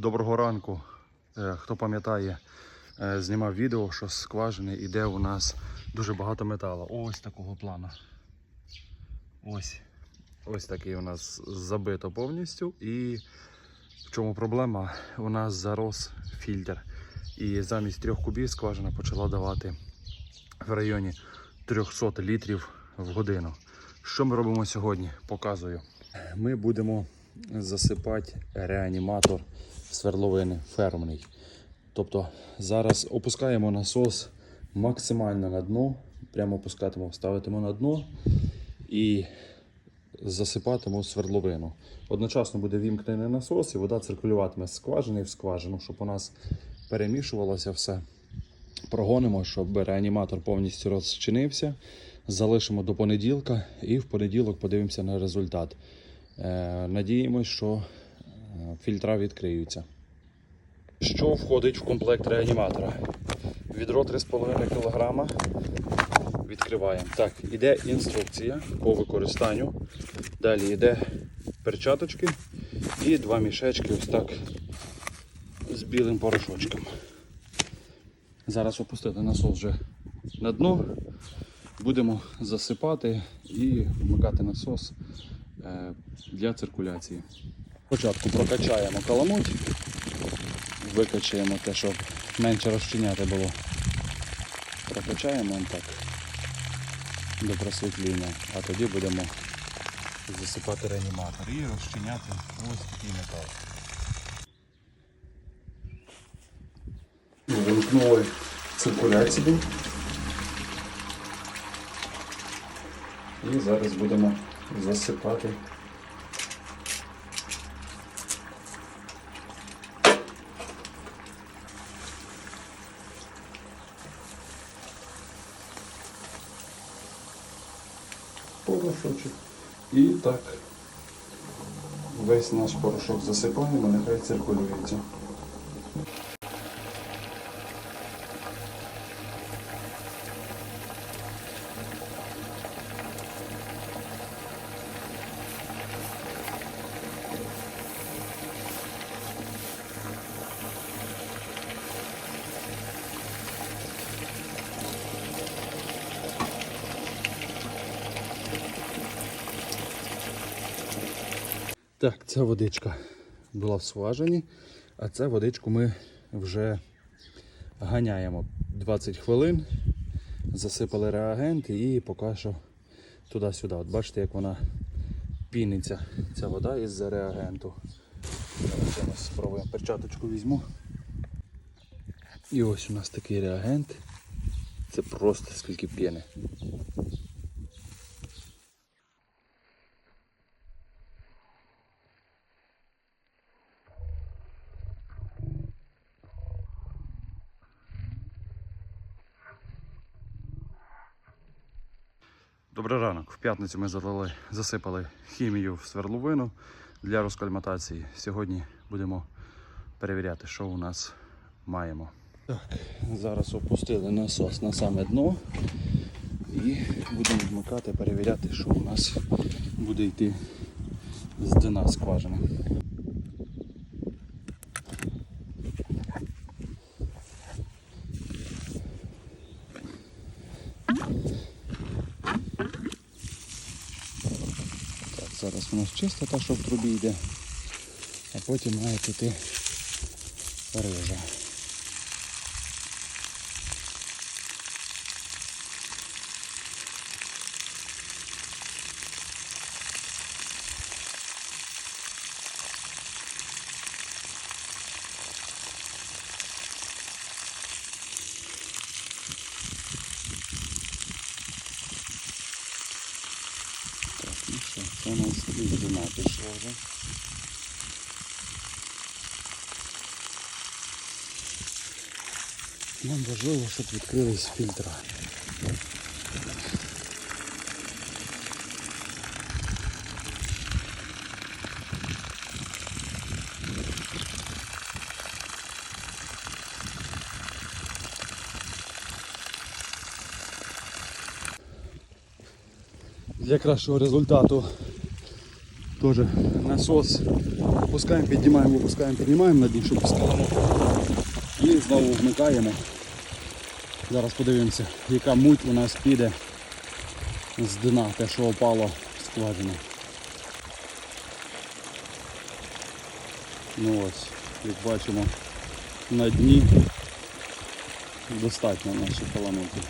Доброго ранку. Е, Хто пам'ятає, е, знімав відео, що з скважини іде у нас дуже багато металу. Ось такого плану. Ось. Ось такий у нас забито повністю. І в чому проблема? У нас зарос фільтр. І замість трьох кубів скважина почала давати в районі 300 літрів в годину. Що ми робимо сьогодні? Показую. Ми будемо засипати реаніматор свердловини фермний. Тобто зараз опускаємо насос максимально на дно, прямо опускатимо, ставитимо на дно і засипатимемо свердловину. Одночасно буде вімкнений насос і вода циркулюватиме з скважини в скважину, щоб у нас перемішувалося все. Прогонимо, щоб реаніматор повністю розчинився. Залишимо до понеділка і в понеділок подивимося на результат. Е, Надіємось, що фільтра відкриються. Що входить в комплект реаніматора? Відро 3,5 кг. Відкриваємо. Так, іде інструкція по використанню. Далі йде перчаточки і два мішечки ось так з білим порошочком. Зараз опустити насос вже на дно. Будемо засипати і вмикати насос е, для циркуляції. Спочатку прокачаємо каламуть, викачаємо те, щоб менше розчиняти було. Прокачаємо так до просвітління, а тоді будемо засипати реаніматор і розчиняти ось такий метал. Вимкнули циркуляцію. І зараз будемо засипати. Порошочок. І так весь наш порошок засипаємо, нехай циркулюється. Так, ця водичка була в скважині, а цю водичку ми вже ганяємо 20 хвилин, засипали реагент і поки що туди-сюди. От бачите, як вона піниться, ця вода із-за реагенту. Зараз спробуємо перчаточку візьму. І ось у нас такий реагент. Це просто скільки п'єни. Добрий ранок. В п'ятницю ми залили, засипали хімію в свердловину для розкальматації. Сьогодні будемо перевіряти, що у нас маємо. Так, зараз опустили насос на саме дно і будемо вмикати, перевіряти, що у нас буде йти з дна скважини. Так, зараз у нас чиста та, що в трубі йде, а потім має піти рижа. Так, ну що, нас пішла вже. Нам важливо, щоб відкрились фільтра. Для кращого результату Теж насос. Опускаємо, піднімаємо, опускаємо, піднімаємо на щоб скалимо. І знову вмикаємо. Зараз подивимося, яка муть у нас піде з дна, те, що опало скважину. Ну ось, як бачимо, на дні достатньо наші каламуті.